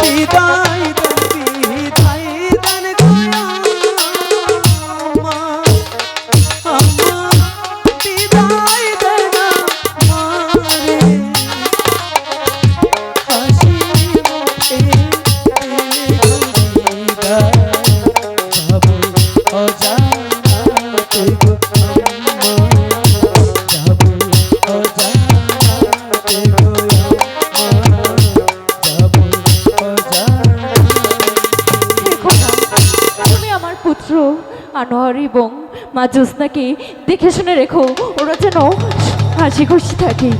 বিদায় আনোয়ার এবং মা জ্যোৎস্নাকে দেখে শুনে রেখো ওরা যেন হাসি খুশি থাকে।